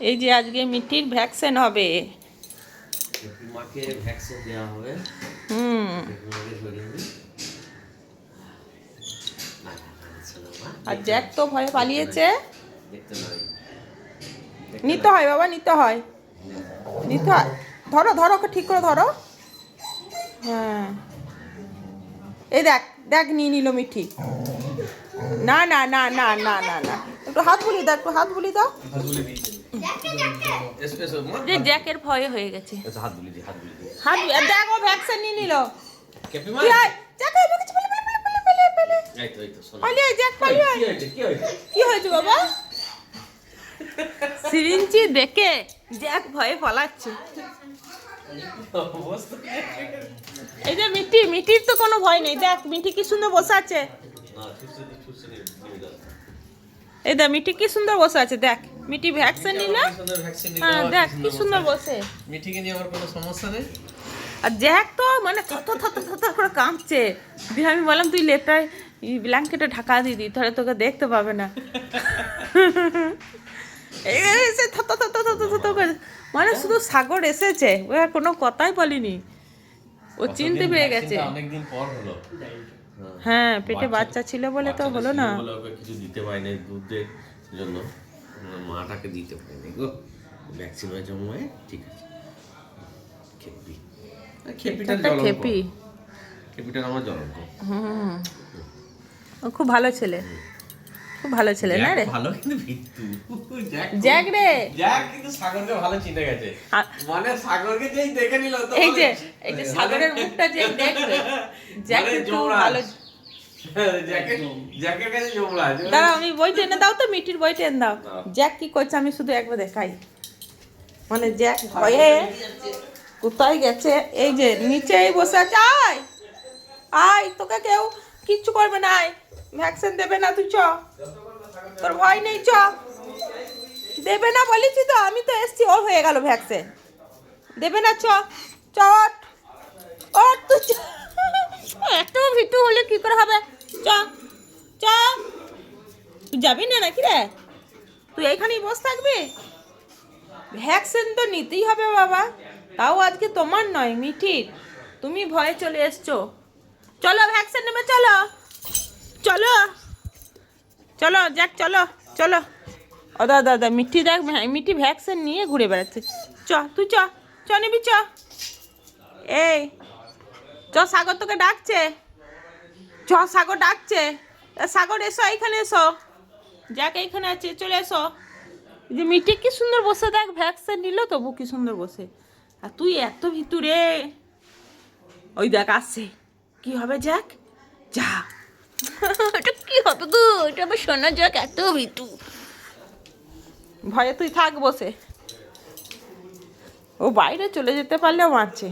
এই যে আজকে মিঠির ভ্যাকসিন হবে। মাকে ভ্যাকসিন দেওয়া হবে। হুম। মাকে ধরে নিবি। না, না, না, না, আর জ্যাক তো ভয়ে পালিয়েছে। নিতে হয় বাবা নিতে হয়। নিতে হয়। ধরো ধরো ওকে ঠিক করে ধরো। হ্যাঁ। এই দেখ দেখ নিয়ে নিল মিঠি। না না না না না না না। একটু হাত বুলি দাও একটু হাত বুলি দাও। যে জ্যাকের ভয়ে হয়ে গেছে হাত দিই, হাত। হাত দেখ ও ভ্যাকসিন নিয়ে নিল মা? জ্যাক এই তো, এই তো, শোনো। পালিয়ে জ্যাক এই, কি হয়েছে, কি হয়েছে? কি হয়েছে বাবা সিরিঞ্চি দেখে জ্যাক ভয়ে পালাচ্ছে অবস্থা। এই যে মিটি মিটির তো কোনো ভয় নেই দেখ মিটি কি সুন্দর বসে আছে। এই দেখ মিটি কি সুন্দর বসে আছে দেখ মিটি ভ্যাকসিন নিল? হ্যাঁ দেখ কি সুন্দর বসে। মিঠিকে নিয়ে আমার কোনো সমস্যা নেই? আর জ্যাক তো মানে থত থত থত করে কাঁপছে। দিয়ে আমি বললাম তুই লেপটায় ব্ল্যাঙ্কেটে ঢাকা দিয়ে দি তাহলে তোকে দেখতে পাবে না। এই এসে থত থত থত থত করে। মানে শুধু সাগর এসেছে ও আর কোনো কথাই বলিনি। ও চিনতে পেরে গেছে। অনেকদিন পর হলো। হ্যাঁ পেটে বাচ্চা ছিল বলে তো হলো না। বলে ওকে কিছু দিতে পারিনি দুধের জন্য। মাটাকে দিতে পারিনি গো। ভ্যাকসিন হয়েছে মনে ঠিক আছে। খেপি। জলঙ্ক। খেপি। খেপিটার আমার জলঙ্ক। হুম। খুব ভালো ছেলে। খুব ভালো ছেলে না রে? ভালো কিন্তু ভিত্তু। জ্যাক রে। জ্যাক কিন্তু সাগরকে ভালো চিনে গেছে। মানে সাগরকে যেই দেখে নিল তো এই যে এই যে সাগরের মুখটা যে দেখবে জ্যাক মানে কিন্তু ভালো জ্যাকের জ্যাকের কাছে জমলা দাঁড়াও আমি বই টেনে দাও তো মিটির বই টেনে দাও। জ্যাক কি করছে আমি শুধু একবার দেখাই। মানে জ্যাক ভয়ে কোথায় গেছে? এই যে নিচেই বসে আছে। আয়! আয় তোকে কেউ কিচ্ছু করবে না আয়। ভ্যাকসিন দেবে না তুই চ। তোর ভয় নেই চ। দেবে না বলেছি তো আমি তো এসছি ওর হয়ে গেল ভ্যাকসিন দেবে না চ। চ ওঠ। ওঠ তুই চ। এত ভিটু হলে কি করে হবে? চ চ। তুই যাবি না নাকি রে? তুই এইখানেই বসে থাকবি? ভ্যাকসিন তো নিতেই হবে বাবা। তাও আজকে তোমার নয়, মিঠির। তুমি ভয়ে চলে এসছো। চলো ভ্যাকসিন নেবে, চলো। চলো। চলো, যাক, চলো চলো। ও দাদা দাদা মিঠি দেখ ভ্যা- মিঠি ভ্যাকসিন নিয়ে ঘুরে বেড়াচ্ছে। চ, তুই চ চ নিবি, চ। এই। চ সাগর তোকে ডাকছে। চ সাগর ডাকছে। সাগর এসো এইখানে এসো। যাক এইখানে আছে চলে এসো। যে মিটি কি সুন্দর বসে দেখ ভ্যাকসিন নিল তবু কি সুন্দর বসে। আর তুই এত ভিতরে। ওই দেখ আসছে। কি হবে যাক যা। এটা কি হবে গো? এটা আবার শোনা যাক এত ভিতু। ভয়ে তুই থাক বসে। ও বাইরে চলে যেতে পারলেও মারছে